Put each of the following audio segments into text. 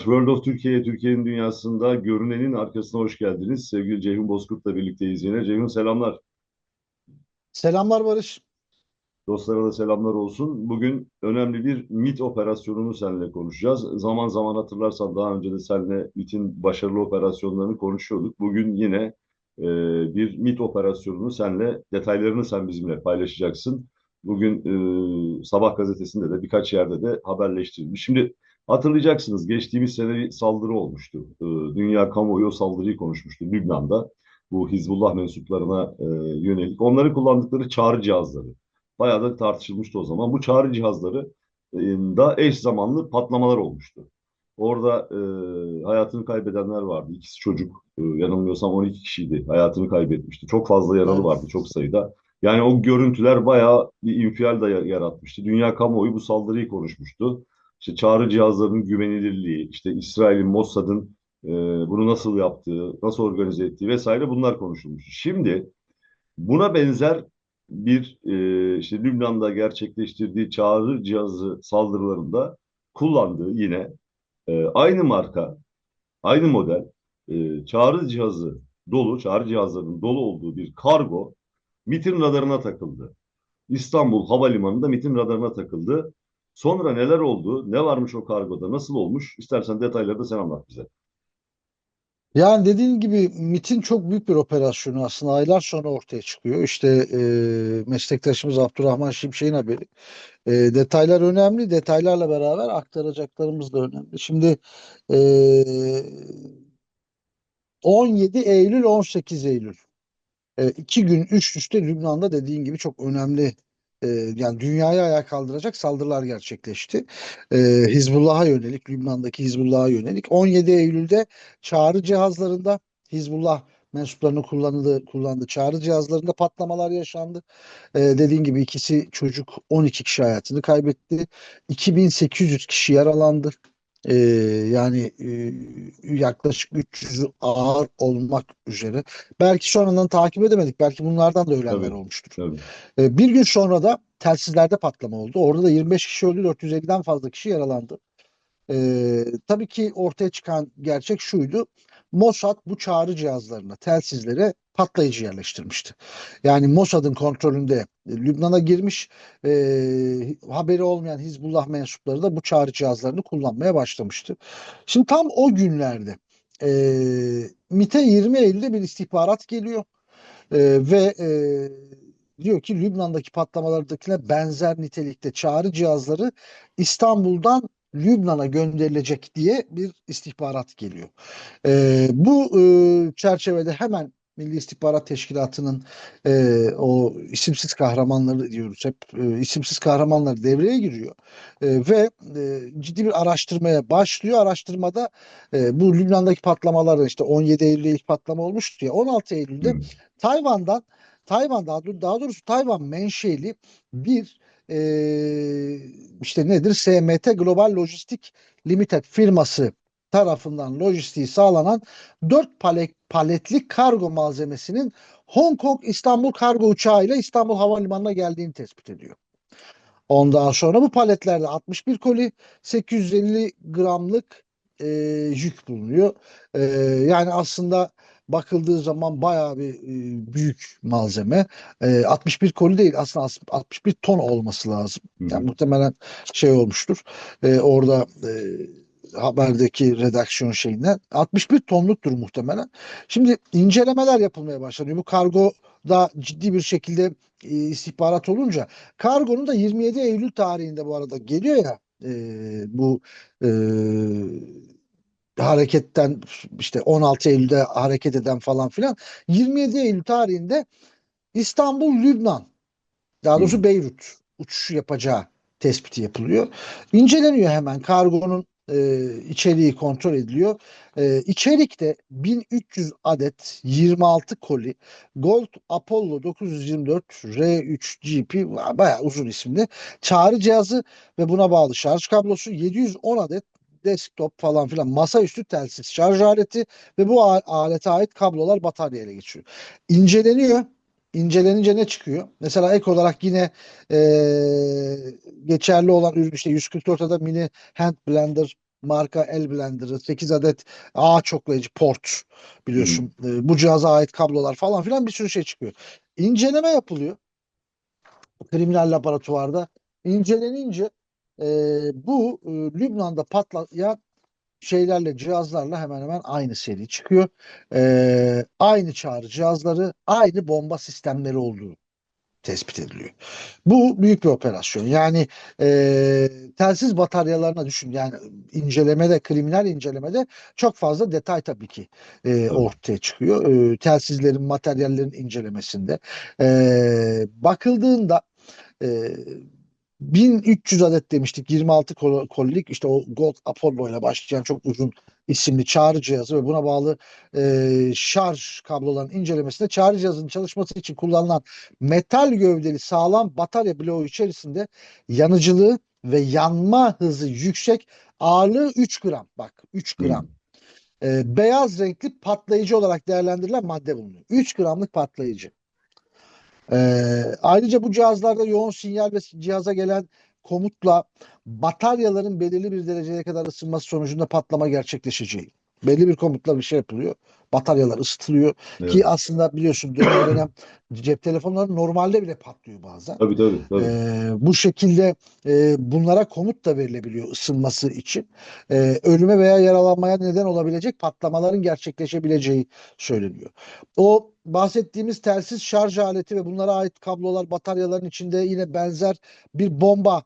World of Türkiye, Türkiye'nin dünyasında görünenin arkasına hoş geldiniz. Sevgili Ceyhun Bozkurt'la birlikteyiz yine. Ceyhun selamlar. Selamlar Barış. Dostlara da selamlar olsun. Bugün önemli bir MIT operasyonunu seninle konuşacağız. Zaman zaman hatırlarsan daha önce de seninle MIT'in başarılı operasyonlarını konuşuyorduk. Bugün yine e, bir MIT operasyonunu seninle, detaylarını sen bizimle paylaşacaksın. Bugün e, Sabah gazetesinde de birkaç yerde de haberleştirilmiş. Şimdi hatırlayacaksınız geçtiğimiz sene bir saldırı olmuştu. E, dünya kamuoyu o saldırıyı konuşmuştu Lübnan'da. Bu Hizbullah mensuplarına e, yönelik. Onları kullandıkları çağrı cihazları. Bayağı da tartışılmıştı o zaman. Bu çağrı cihazları e, da eş zamanlı patlamalar olmuştu. Orada e, hayatını kaybedenler vardı. İkisi çocuk. E, yanılmıyorsam 12 kişiydi. Hayatını kaybetmişti. Çok fazla yaralı Evet. vardı. Çok sayıda. Yani o görüntüler bayağı bir infial da ya- yaratmıştı. Dünya kamuoyu bu saldırıyı konuşmuştu. İşte çağrı cihazlarının güvenilirliği, işte İsrail'in, Mossad'ın e, bunu nasıl yaptığı, nasıl organize ettiği vesaire bunlar konuşulmuştu. Şimdi buna benzer bir e, işte Lübnan'da gerçekleştirdiği çağrı cihazı saldırılarında kullandığı yine e, aynı marka, aynı model e, çağrı cihazı dolu, çağrı cihazlarının dolu olduğu bir kargo MİT'in radarına takıldı. İstanbul Havalimanı'nda MİT'in radarına takıldı. Sonra neler oldu, ne varmış o kargoda, nasıl olmuş? İstersen detayları da sen anlat bize. Yani dediğin gibi MIT'in çok büyük bir operasyonu aslında aylar sonra ortaya çıkıyor. İşte e, meslektaşımız Abdurrahman Şimşek'in haberi. E, detaylar önemli. Detaylarla beraber aktaracaklarımız da önemli. Şimdi e, 17 Eylül 18 Eylül e, iki gün üst üste Lübnan'da dediğin gibi çok önemli e, yani dünyayı ayağa kaldıracak saldırılar gerçekleşti. E, Hizbullah'a yönelik, Lübnan'daki Hizbullah'a yönelik. 17 Eylül'de çağrı cihazlarında Hizbullah mensuplarının kullandığı, kullandığı çağrı cihazlarında patlamalar yaşandı. E, dediğin gibi ikisi çocuk 12 kişi hayatını kaybetti. 2800 kişi yaralandı. E, yani e, yaklaşık 300'ü ağır olmak üzere. Belki sonradan takip edemedik. Belki bunlardan da ölenler Tabii. olmuştur. Tabii. E, bir gün sonra da telsizlerde patlama oldu. Orada da 25 kişi öldü, 450'den fazla kişi yaralandı. E, tabii ki ortaya çıkan gerçek şuydu. Mossad bu çağrı cihazlarına, telsizlere patlayıcı yerleştirmişti. Yani Mossad'ın kontrolünde e, Lübnan'a girmiş, e, haberi olmayan Hizbullah mensupları da bu çağrı cihazlarını kullanmaya başlamıştı. Şimdi tam o günlerde e, MİT'e 20 Eylül'de bir istihbarat geliyor. Ee, ve e, diyor ki Lübnan'daki patlamalardakine benzer nitelikte çağrı cihazları İstanbul'dan Lübnan'a gönderilecek diye bir istihbarat geliyor. Ee, bu e, çerçevede hemen Milli İstihbarat Teşkilatı'nın e, o isimsiz kahramanları diyoruz hep e, isimsiz kahramanlar devreye giriyor E, ve e, ciddi bir araştırmaya başlıyor. Araştırmada e, bu Lübnan'daki patlamalar işte 17 Eylül'de ilk patlama olmuştu ya 16 Eylül'de Hı. Tayvan'dan Tayvan daha, daha doğrusu Tayvan menşeli bir e, işte nedir SMT Global Lojistik Limited firması tarafından lojistiği sağlanan 4 palet, paletlik kargo malzemesinin Hong Kong İstanbul kargo uçağıyla İstanbul Havalimanı'na geldiğini tespit ediyor. Ondan sonra bu paletlerde 61 koli 850 gramlık e, yük bulunuyor. E, yani aslında bakıldığı zaman bayağı bir e, büyük malzeme. E, 61 koli değil aslında as- 61 ton olması lazım. Yani muhtemelen şey olmuştur. E, orada e, haberdeki redaksiyon şeyinden 61 tonluktur muhtemelen. Şimdi incelemeler yapılmaya başlanıyor. Bu kargo da ciddi bir şekilde e, istihbarat olunca kargonun da 27 Eylül tarihinde bu arada geliyor ya e, bu e, hareketten işte 16 Eylül'de hareket eden falan filan 27 Eylül tarihinde İstanbul Lübnan daha doğrusu. Beyrut uçuş yapacağı tespiti yapılıyor. İnceleniyor hemen kargonun e, içeriği kontrol ediliyor. E, içerikte 1300 adet 26 koli Gold Apollo 924 R3 GP bayağı uzun isimli çağrı cihazı ve buna bağlı şarj kablosu 710 adet desktop falan filan masaüstü telsiz şarj aleti ve bu alete ait kablolar bataryayla geçiyor. İnceleniyor. İncelenince ne çıkıyor? Mesela ek olarak yine eee, geçerli olan ürün işte 144 adet mini hand blender marka el blenderı, 8 adet ağaç çoklayıcı port biliyorsun. E, bu cihaza ait kablolar falan filan bir sürü şey çıkıyor. İnceleme yapılıyor. Kriminal laboratuvarda. İncelenince e, bu e, Lübnan'da patlayan şeylerle cihazlarla hemen hemen aynı seri çıkıyor. E, aynı çağrı cihazları, aynı bomba sistemleri olduğu tespit ediliyor. Bu büyük bir operasyon. Yani e, telsiz bataryalarına düşün. Yani incelemede, kriminal incelemede çok fazla detay tabii ki e, ortaya çıkıyor. E, telsizlerin, materyallerin incelemesinde. E, bakıldığında e, 1300 adet demiştik 26 kol- kolilik işte o Gold Apollo ile başlayan çok uzun isimli çağrı cihazı ve buna bağlı e, şarj kablolarının incelemesinde çağrı cihazının çalışması için kullanılan metal gövdeli sağlam batarya bloğu içerisinde yanıcılığı ve yanma hızı yüksek ağırlığı 3 gram bak 3 gram e, beyaz renkli patlayıcı olarak değerlendirilen madde bulunuyor. 3 gramlık patlayıcı. Ee, ayrıca bu cihazlarda yoğun sinyal ve cihaza gelen komutla bataryaların belirli bir dereceye kadar ısınması sonucunda patlama gerçekleşeceği. Belli bir komutla bir şey yapılıyor. Bataryalar ısıtılıyor Evet. ki aslında biliyorsun dönem dönem cep telefonları normalde bile patlıyor bazen. Tabii tabii. tabii. Ee, bu şekilde e, bunlara komut da verilebiliyor ısınması için. Ee, ölüme veya yaralanmaya neden olabilecek patlamaların gerçekleşebileceği söyleniyor. O bahsettiğimiz telsiz şarj aleti ve bunlara ait kablolar, bataryaların içinde yine benzer bir bomba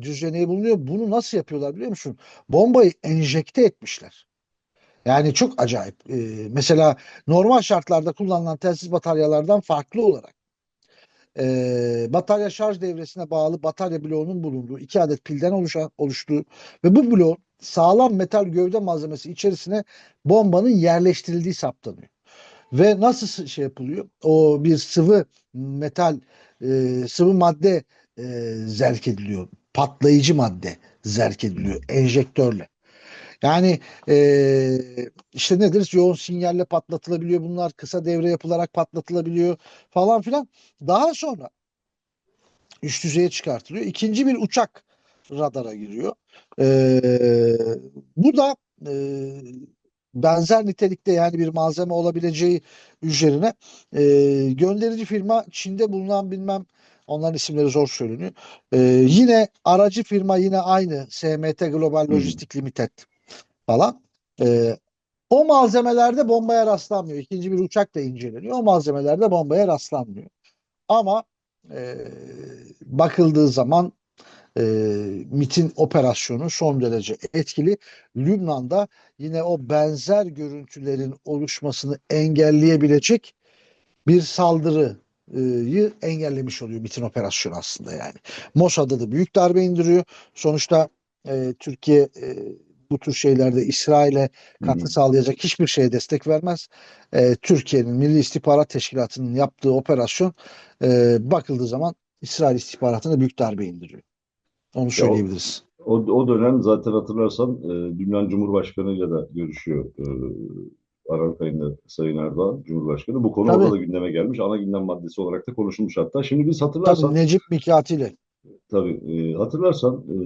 düzeneği bulunuyor. Bunu nasıl yapıyorlar biliyor musun? Bombayı enjekte etmişler. Yani çok acayip. Ee, mesela normal şartlarda kullanılan telsiz bataryalardan farklı olarak e, batarya şarj devresine bağlı batarya bloğunun bulunduğu iki adet pilden oluşan oluştuğu ve bu bloğun sağlam metal gövde malzemesi içerisine bombanın yerleştirildiği saptanıyor. Ve nasıl sı- şey yapılıyor? O bir sıvı metal e, sıvı madde e, zerk ediliyor. Patlayıcı madde zerk ediliyor enjektörle. Yani e, işte nedir? Yoğun sinyalle patlatılabiliyor bunlar. Kısa devre yapılarak patlatılabiliyor falan filan. Daha sonra üst düzeye çıkartılıyor. İkinci bir uçak radara giriyor. Ee, bu da e, benzer nitelikte yani bir malzeme olabileceği üzerine e, gönderici firma Çin'de bulunan bilmem onların isimleri zor söyleniyor. Ee, yine aracı firma yine aynı SMT Global Hı. Lojistik Limited falan. Ee, o malzemelerde bombaya rastlanmıyor. İkinci bir uçak da inceleniyor. O malzemelerde bombaya rastlanmıyor. Ama e, bakıldığı zaman e, MIT'in operasyonu son derece etkili. Lübnan'da yine o benzer görüntülerin oluşmasını engelleyebilecek bir saldırıyı engellemiş oluyor MIT'in operasyonu aslında yani. Mossad'a da büyük darbe indiriyor. Sonuçta e, Türkiye e, bu tür şeylerde İsrail'e katkı hı. sağlayacak hiçbir şeye destek vermez. E, Türkiye'nin Milli İstihbarat Teşkilatı'nın yaptığı operasyon e, bakıldığı zaman İsrail istihbaratına büyük darbe indiriyor. Onu söyleyebiliriz. O, o dönem zaten hatırlarsan e, Lübnan Cumhurbaşkanı'yla da görüşüyor e, Aralık ayında Sayın Erdoğan Cumhurbaşkanı. Bu konu Tabii. orada da gündeme gelmiş. Ana gündem maddesi olarak da konuşulmuş hatta. Şimdi biz hatırlarsan Tabii Necip Mikati ile. Tabii e, hatırlarsan e,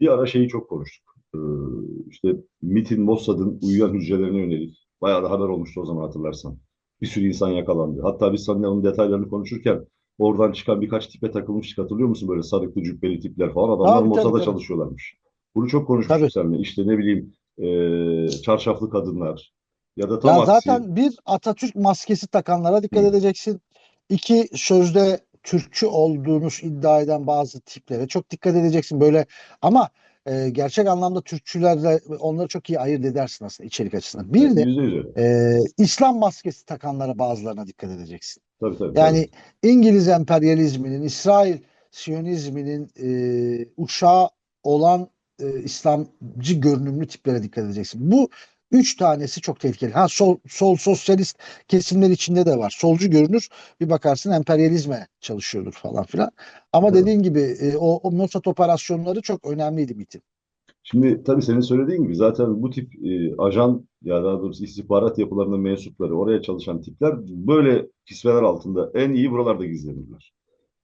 bir ara şeyi çok konuştuk. E, işte MIT'in, Mossad'ın uyuyan hücrelerine yönelik bayağı da haber olmuştu o zaman hatırlarsan. Bir sürü insan yakalandı. Hatta biz seninle onun detaylarını konuşurken oradan çıkan birkaç tipe takılmıştık hatırlıyor musun? Böyle sarıklı cübbeli tipler falan. Adamlar Tabii, tabii, Mossad'a tabii. çalışıyorlarmış. Bunu çok konuşmuştuk Tabii. seninle. İşte ne bileyim e, çarşaflı kadınlar ya da tam Ya aksi. zaten bir Atatürk maskesi takanlara dikkat Hı. edeceksin. İki sözde Türkçü olduğunu iddia eden bazı tiplere çok dikkat edeceksin böyle ama e, gerçek anlamda Türkçülerle onları çok iyi ayırt edersin aslında içerik açısından. Bir de e, İslam maskesi takanlara bazılarına dikkat edeceksin. Tabii tabii. Yani İngiliz emperyalizminin, İsrail Siyonizminin e, uşağı olan e, İslamcı görünümlü tiplere dikkat edeceksin. Bu üç tanesi çok tehlikeli. Ha sol, sol sosyalist kesimler içinde de var. Solcu görünür bir bakarsın emperyalizme çalışıyordur falan filan. Ama Evet. dediğin gibi e, o, o Mossad operasyonları çok önemliydi MIT'in. Şimdi tabii senin söylediğin gibi zaten bu tip e, ajan ya daha doğrusu istihbarat yapılarının mensupları oraya çalışan tipler böyle kisveler altında en iyi buralarda gizlenirler.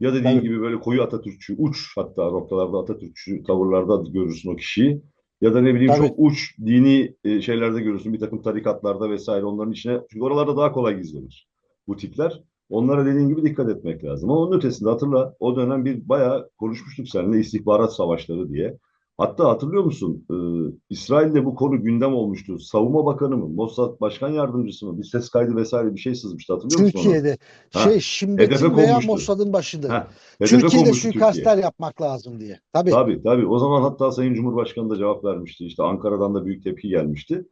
Ya dediğin Tabii. gibi böyle koyu Atatürkçü uç hatta noktalarda Atatürkçü tavırlarda görürsün o kişiyi. Ya da ne bileyim Tabii. çok uç dini e, şeylerde görürsün bir takım tarikatlarda vesaire onların içine. Çünkü oralarda daha kolay gizlenir bu tipler. Onlara dediğin gibi dikkat etmek lazım. Ama onun ötesinde hatırla o dönem bir bayağı konuşmuştuk seninle istihbarat savaşları diye. Hatta hatırlıyor musun? Ee, İsrail'de bu konu gündem olmuştu. Savunma Bakanı mı, Mossad Başkan Yardımcısı mı bir ses kaydı vesaire bir şey sızmıştı. Hatırlıyor musun onu? Türkiye'de Ha, şey Şimdet'in veya. Mossad'ın başında. Ha, hedefe Türkiye'de konmuştu Türkiye. suikastler yapmak lazım diye. Tabii. Tabii tabii. O zaman hatta Sayın Cumhurbaşkanı da cevap vermişti. İşte Ankara'dan da büyük tepki gelmişti.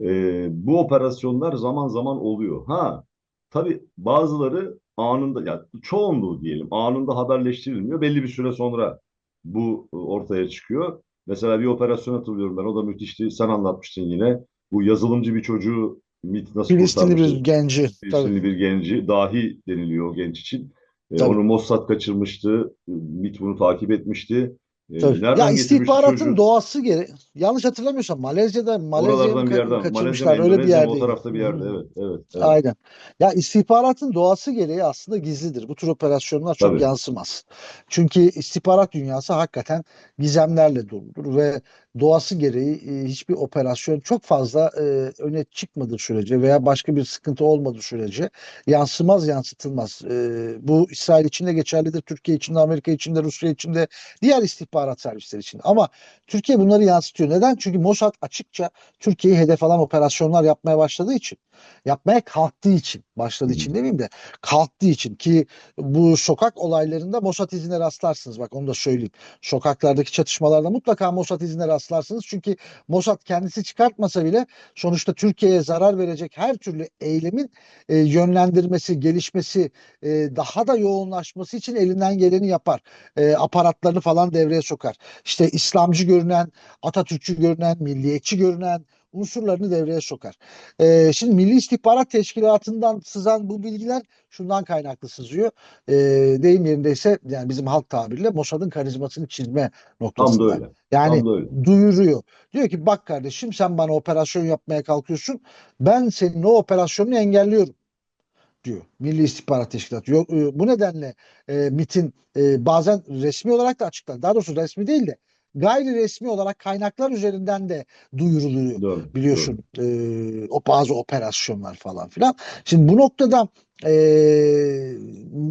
Ee, bu operasyonlar zaman zaman oluyor. Ha, tabii bazıları anında, ya çoğunluğu diyelim, anında haberleştirilmiyor. Belli bir süre sonra bu e, ortaya çıkıyor. Mesela bir operasyon hatırlıyorum ben. O da müthişti. Sen anlatmıştın yine. Bu yazılımcı bir çocuğu MİT nasıl Filistinli bir genci. Tabii. Filistinli bir genci, dahi deniliyor genç için. E, Tabii. onu Mossad kaçırmıştı. E, MİT bunu takip etmişti. E, Tabii. nereden Ya istihbaratın çocuğu? doğası gereği yanlış hatırlamıyorsam Malezya'da Oralardan bir yerden. Kaçırmışlar mı, öyle bir yerde. O tarafta bir yerde. Evet, evet, evet. Aynen. Ya istihbaratın doğası gereği aslında gizlidir. Bu tür operasyonlar çok Tabii. yansımaz. Çünkü istihbarat dünyası hakikaten gizemlerle doludur ve doğası gereği e, hiçbir operasyon çok fazla e, öne çıkmadığı sürece veya başka bir sıkıntı olmadığı sürece yansımaz, yansıtılmaz. E, bu İsrail için de geçerlidir, Türkiye için de, Amerika için de, Rusya için de, diğer istihbarat servisleri için. Ama Türkiye bunları yansıtıyor. Neden? Çünkü Mossad açıkça Türkiye'yi hedef alan operasyonlar yapmaya başladığı için yapmaya kalktığı için, başladığı için demeyeyim de kalktığı için ki bu sokak olaylarında Mossad izine rastlarsınız. Bak onu da söyleyeyim. Sokaklardaki çatışmalarda mutlaka Mossad izine rastlarsınız. Çünkü Mossad kendisi çıkartmasa bile sonuçta Türkiye'ye zarar verecek her türlü eylemin e, yönlendirmesi, gelişmesi, e, daha da yoğunlaşması için elinden geleni yapar. E, aparatlarını falan devreye sokar. İşte İslamcı görünen, Atatürkçü görünen, milliyetçi görünen unsurlarını devreye sokar. Ee, şimdi Milli İstihbarat Teşkilatı'ndan sızan bu bilgiler şundan kaynaklı sızıyor. Ee, deyim yerindeyse yani bizim halk tabiriyle Mossad'ın karizmasını çizme Tam da noktasında. öyle. Yani da öyle. duyuruyor. Diyor ki bak kardeşim sen bana operasyon yapmaya kalkıyorsun. Ben senin o operasyonunu engelliyorum diyor Milli İstihbarat Teşkilatı. Yok, e, bu nedenle e, MİT'in e, bazen resmi olarak da açıklar. Daha doğrusu resmi değil de gayri resmi olarak kaynaklar üzerinden de duyuruluyor Doğru. biliyorsun e, o bazı operasyonlar falan filan. Şimdi bu noktada e,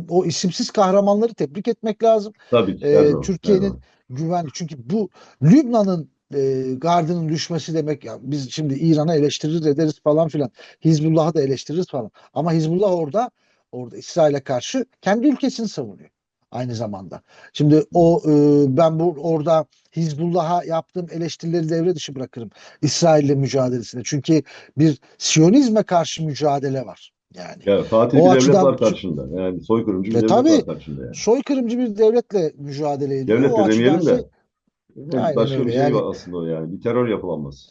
o isimsiz kahramanları tebrik etmek lazım. Doğru. Tabii. E, Türkiye'nin güvenli çünkü bu Lübnan'ın e, gardının düşmesi demek ya biz şimdi İran'ı eleştiririz ederiz falan filan. Hizbullah'ı da eleştiririz falan. Ama Hizbullah orada orada İsrail'e karşı kendi ülkesini savunuyor aynı zamanda. Şimdi o e, ben bu orada Hizbullah'a yaptığım eleştirileri devre dışı bırakırım İsrail'le mücadelesine. Çünkü bir Siyonizme karşı mücadele var. Yani Ya, katil O bir devlet açıdan- var karşında. Yani soykırımcı bir Ve devlet tabii, var karşında yani. soykırımcı bir devletle mücadele ediyor. Devlet de demeyelim şey- de. Yani Aynen başka öyle. bir şey Yani- var aslında o yani. Bir terör yapılanması.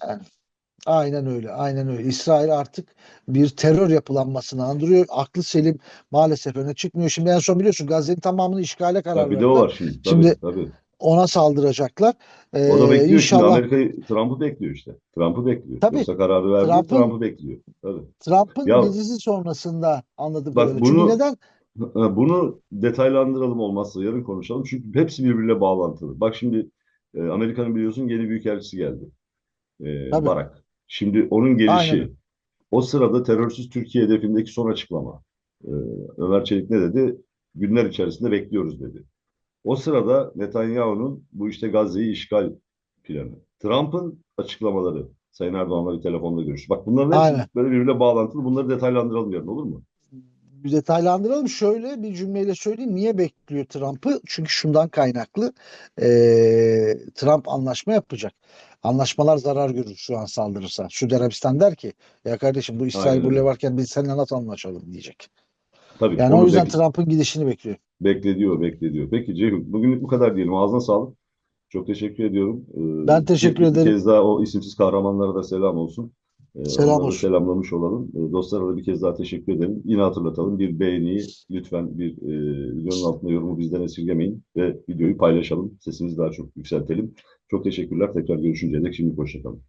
Aynen öyle, aynen öyle. İsrail artık bir terör yapılanmasını andırıyor. Aklı selim maalesef öne çıkmıyor. Şimdi en son biliyorsun Gazze'nin tamamını işgale karar Ya bir de o verdiler. var şimdi. Tabii, Şimdi tabii. Ona saldıracaklar. Ee, O da bekliyor şimdi inşallah Amerika'yı Trump'ı bekliyor işte. Trump'ı bekliyor. Tabii. Yoksa kararı verdi Trump'ın- Trump'ı bekliyor. Tabii. Trump'ın Ya- gezisi sonrasında anladım Bak. Çünkü bunu- neden? Ha, Bunu detaylandıralım olmazsa yarın konuşalım. Çünkü hepsi birbiriyle bağlantılı. Bak şimdi e, Amerika'nın biliyorsun yeni büyükelçisi geldi. E, Tabii. Barak. Şimdi onun gelişi Aynen. o sırada terörsüz Türkiye hedefindeki son açıklama. E, Ömer Çelik ne dedi? Günler içerisinde bekliyoruz dedi. O sırada Netanyahu'nun bu işte Gazze'yi işgal planı. Trump'ın açıklamaları. Sayın Erdoğan'la bir telefonda görüş. Bak bunların hepsi Aynen. böyle birbiriyle bağlantılı. Bunları detaylandıralım yarın olur mu? Detaylandıralım. Şöyle bir cümleyle söyleyeyim. Niye bekliyor Trump'ı? Çünkü şundan kaynaklı. Ee, Trump anlaşma yapacak. Anlaşmalar zarar görür şu an saldırırsa. Suudi Arabistan der ki ya kardeşim bu İsrail Aynen buraya varken biz seninle nasıl anlaşalım diyecek. Tabii. Yani o yüzden Trump'ın gidişini bekliyor. Beklediyor, beklediyor. Peki Ceyhun, bugünlük bu kadar diyelim. Ağzına sağlık. Çok teşekkür ediyorum. Ee, Ben teşekkür bir, ederim. Bir kez daha o isimsiz kahramanlara da selam olsun. Ee, Selam olsun. selamlamış olalım. Ee, dostlara bir kez daha teşekkür ederim. Yine hatırlatalım. Bir beğeniyi lütfen bir e, videonun altında yorumu bizden esirgemeyin ve videoyu paylaşalım. Sesimizi daha çok yükseltelim. Çok teşekkürler. Tekrar görüşünceye dek şimdi hoşçakalın.